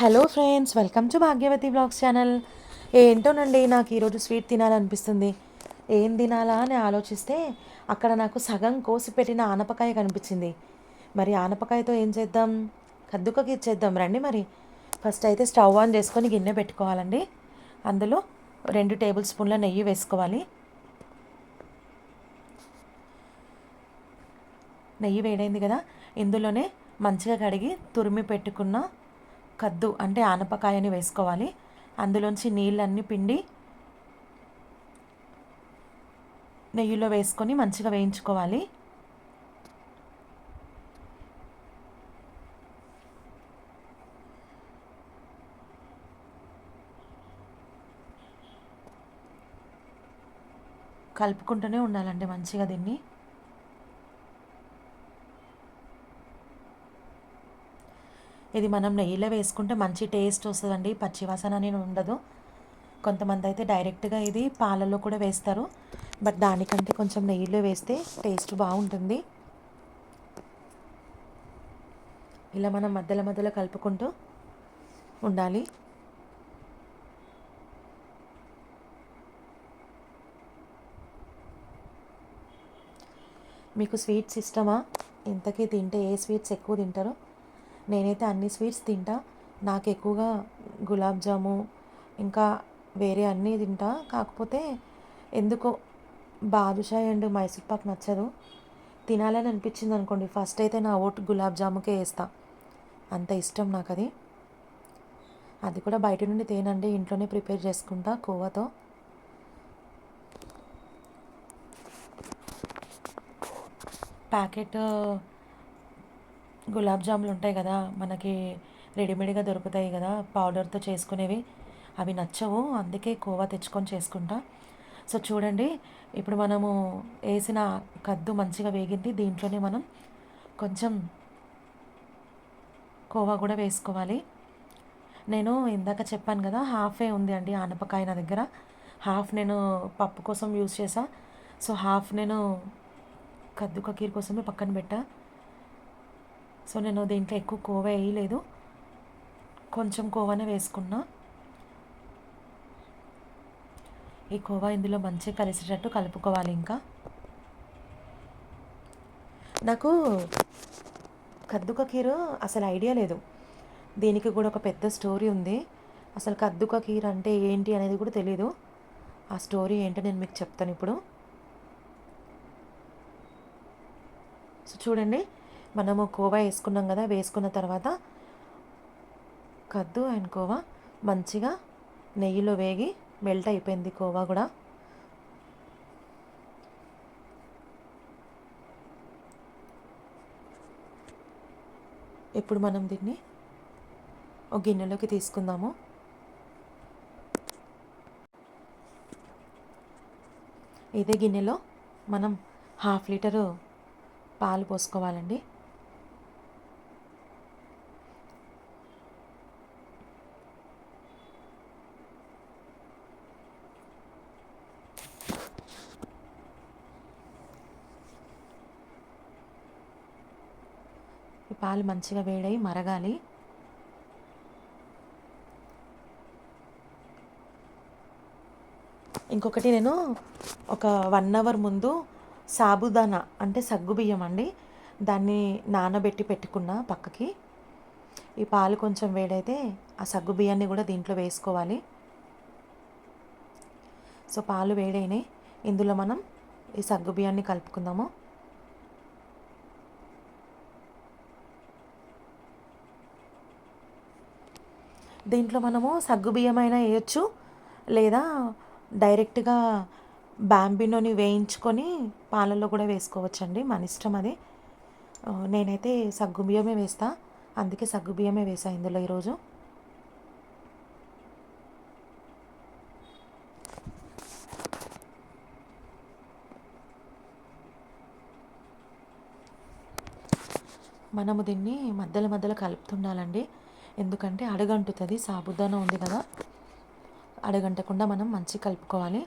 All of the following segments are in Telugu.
Hello friends welcome to Bhagyavathi blogs channel. ఏంటోనండి నాకు ఈరోజు స్వీట్ తినాలనిపిస్తుంది. ఏం తినాలా అని ఆలోచిస్తే అక్కడ నాకు సగం కోసి పెట్టిన ఆనపకాయ కనిపించింది. మరి ఆనపకాయతో ఏం చేద్దాం? కద్దుకకి ఇచ్చేద్దాం. రండి మరి. ఫస్ట్ అయితే స్టవ్ ఆన్ చేసుకొని గిన్నె పెట్టుకోవాలండి. అందులో రెండు టేబుల్ స్పూన్ల నెయ్యి వేసుకోవాలి. నెయ్యి వేడైంది కదా ఇందులోనే మంచిగా కడిగి తురిమి పెట్టుకున్న కద్దు అంటే ఆనపకాయని వేసుకోవాలి. అందులోంచి నీళ్ళన్నీ పిండి నెయ్యిలో వేసుకొని మంచిగా వేయించుకోవాలి. కలుపుకుంటూనే ఉండాలండి మంచిగా దీన్ని. ఇది మనం నెయ్యిలో వేసుకుంటే మంచి టేస్ట్ వస్తుందండి. పచ్చివాసన అనేది ఉండదు. కొంతమంది అయితే డైరెక్ట్గా ఇది పాలలో కూడా వేస్తారు. బట్ దానికంటే కొంచెం నెయ్యిలో వేస్తే టేస్ట్ బాగుంటుంది. ఇలా మనం మధ్యలో మధ్యలో కలుపుకుంటూ ఉండాలి. మీకు స్వీట్స్ ఇష్టమా? ఇంతకీ తింటే ఏ స్వీట్స్ ఎక్కువ తింటారో? నేనైతే అన్ని స్వీట్స్ తింటా. నాకు ఎక్కువగా గులాబ్ జాము ఇంకా వేరే అన్నీ తింటా. కాకపోతే ఎందుకో బాదుషా అండ్ మైసూర్ పాక్ నచ్చదు. తినాలని అనిపించింది అనుకోండి. ఫస్ట్ అయితే నా ఓటు గులాబ్ జాముకే వేస్తా. అంత ఇష్టం నాకు అది అది కూడా బయట నుండి తేనండి ఇంట్లోనే ప్రిపేర్ చేసుకుంటా కోవాతో. ప్యాకెట్ గులాబ్ జాములు ఉంటాయి కదా మనకి రెడీమేడ్గా దొరుకుతాయి కదా పౌడర్తో చేసుకునేవి. అవి నచ్చవు అందుకే కోవా తెచ్చుకొని చేసుకుంటా. సో చూడండి ఇప్పుడు మనము వేసిన కద్దు మంచిగా వేగింది దీంట్లోనే మనం కొంచెం కోవా కూడా వేసుకోవాలి. నేను ఇందాక చెప్పాను కదా హాఫే ఉంది అండి ఆనపకాయ నా దగ్గర. హాఫ్ నేను పప్పు కోసం యూస్ చేసా సో హాఫ్ నేను కద్దు కకీర్ కోసమే పక్కన పెట్టా. సో నేను దీంట్లో ఎక్కువ కోవా వేయలేదు. కొంచెం కోవానే వేసుకున్నా. ఈ కోవా ఇందులో మంచిగా కలిసేటట్టు కలుపుకోవాలి ఇంకా. నాకు కద్దుక కీరు అసలు ఐడియా లేదు. దీనికి కూడా ఒక పెద్ద స్టోరీ ఉంది. అసలు కద్దుక కీర్ అంటే ఏంటి అనేది కూడా తెలీదు. ఆ స్టోరీ ఏంటో నేను మీకు చెప్తాను ఇప్పుడు. సో చూడండి మనము కోవా వేసుకున్నాం కదా వేసుకున్న తర్వాత కద్దు అండ్ కోవా మంచిగా నెయ్యిలో వేగి మెల్ట్ అయిపోయింది కోవా కూడా. ఇప్పుడు మనం దీన్ని ఒక గిన్నెలోకి తీసుకుందాము. ఇదే గిన్నెలో మనం హాఫ్ లీటరు పాలు పోసుకోవాలండి. ఈ పాలు మంచిగా వేడై మరగాలి. ఇంకొకటి నేను ఒక వన్ అవర్ ముందు సాబుదానా అంటే సగ్గుబియ్యం అండి. దాన్ని నానబెట్టి పెట్టుకున్న పక్కకి. ఈ పాలు కొంచెం వేడైతే ఆ సగ్గు బియ్యాన్ని కూడా దీంట్లో వేసుకోవాలి. సో పాలు వేడైనాయి. ఇందులో మనం ఈ సగ్గు బియ్యాన్ని కలుపుకుందాము. దీంట్లో మనము సగ్గుబియ్యమైనా వేయచ్చు లేదా డైరెక్ట్గా బ్యాంబినోని వేయించుకొని పాలల్లో కూడా వేసుకోవచ్చండి. మన ఇష్టం అది. నేనైతే సగ్గుబియ్యమే వేస్తా. అందుకే సగ్గుబియ్యమే వేసా ఇందులో ఈరోజు. మనము దీన్ని మధ్యలో మధ్యలో కలుపుతుండాలండి. ఎందుకంటే అడగంటుతుంది సాబుదానా ఉంది కదా. అడగంటకుండా మనం మంచి కలుపుకోవాలి.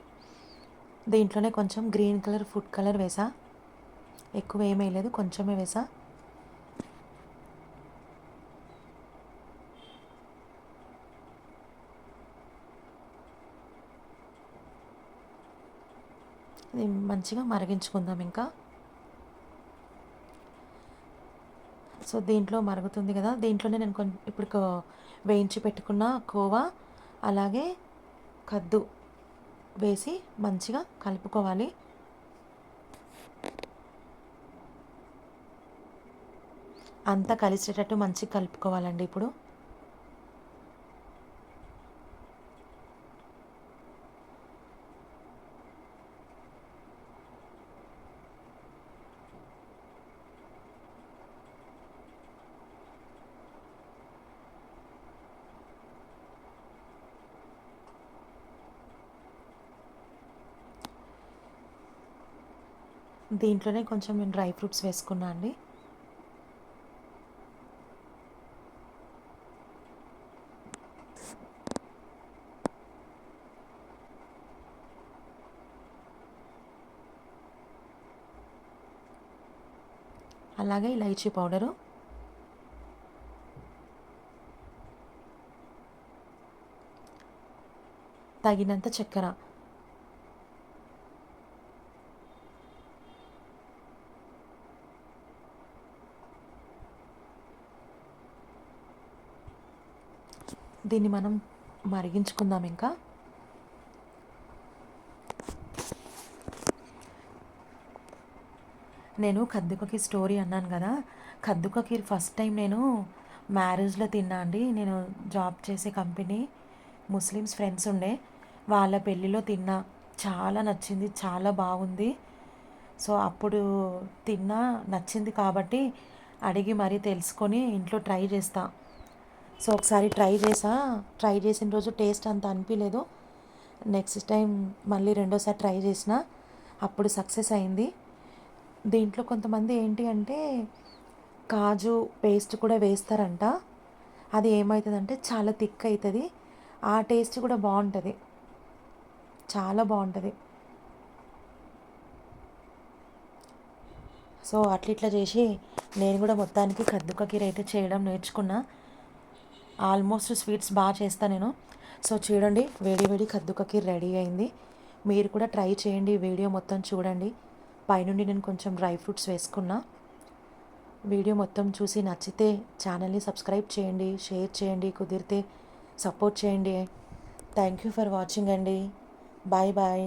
దీంట్లోనే కొంచెం గ్రీన్ కలర్ ఫుడ్ కలర్ వేసా. ఎక్కువ ఏమేయలేదు కొంచెమే వేసా. మంచిగా మరిగించుకుందాం ఇంకా. సో దీంట్లో మరుగుతుంది కదా. దీంట్లోనే నేను కొంచెం ఇప్పుడు వేయించి పెట్టుకున్న కోవా అలాగే కద్దు వేసి మంచిగా కలుపుకోవాలి. అంతా కలిసేటట్టు మంచిగా కలుపుకోవాలండి ఇప్పుడు. దీంట్లోనే కొంచెం నేను డ్రై ఫ్రూట్స్ వేసుకున్నా అండి. అలాగే ఇలైచీ పౌడరు. తగినంత చక్కెర. దీన్ని మనం మరిగించుకుందాం ఇంకా. నేను కద్దుకకి స్టోరీ అన్నాను కదా. కద్దుకకి ఫస్ట్ టైం నేను మ్యారేజ్లో తిన్నా అండి. నేను జాబ్ చేసే కంపెనీ ముస్లిమ్స్ ఫ్రెండ్స్ ఉండే. వాళ్ళ పెళ్ళిలో తిన్నా. చాలా నచ్చింది చాలా బాగుంది. సో అప్పుడు తిన్నా నచ్చింది కాబట్టి అడిగి మరీ తెలుసుకొని ఇంట్లో ట్రై చేస్తాను సో ఒకసారి ట్రై చేసా. ట్రై చేసిన రోజు టేస్ట్ అంత అనిపించలేదు నెక్స్ట్ టైం మళ్ళీ రెండోసారి ట్రై చేసిన అప్పుడు సక్సెస్ అయింది. దీంట్లో కొంతమంది ఏంటి అంటే కాజు పేస్ట్ కూడా వేస్తారంట. అది ఏమవుతుందంటే చాలా థిక్ అవుతుంది ఆ టేస్ట్ కూడా బాగుంటుంది. చాలా బాగుంటుంది. సో అట్లా ఇట్లా చేసి నేను కూడా మొత్తానికి కద్దుకకీర అయితే చేయడం నేర్చుకున్నా. ఆల్మోస్ట్ స్వీట్స్ బాగా చేస్తాను నేను. సో చూడండి వేడి వేడి కద్దుకకి రెడీ అయింది. మీరు కూడా ట్రై చేయండి వీడియో మొత్తం చూడండి. పైనుండి నేను కొంచెం డ్రై ఫ్రూట్స్ వేసుకున్నా. వీడియో మొత్తం చూసి నచ్చితే ఛానల్ని సబ్స్క్రైబ్ చేయండి షేర్ చేయండి కుదిరితే సపోర్ట్ చేయండి. థ్యాంక్ యూ ఫర్ వాచింగ్ అండి. Bye bye.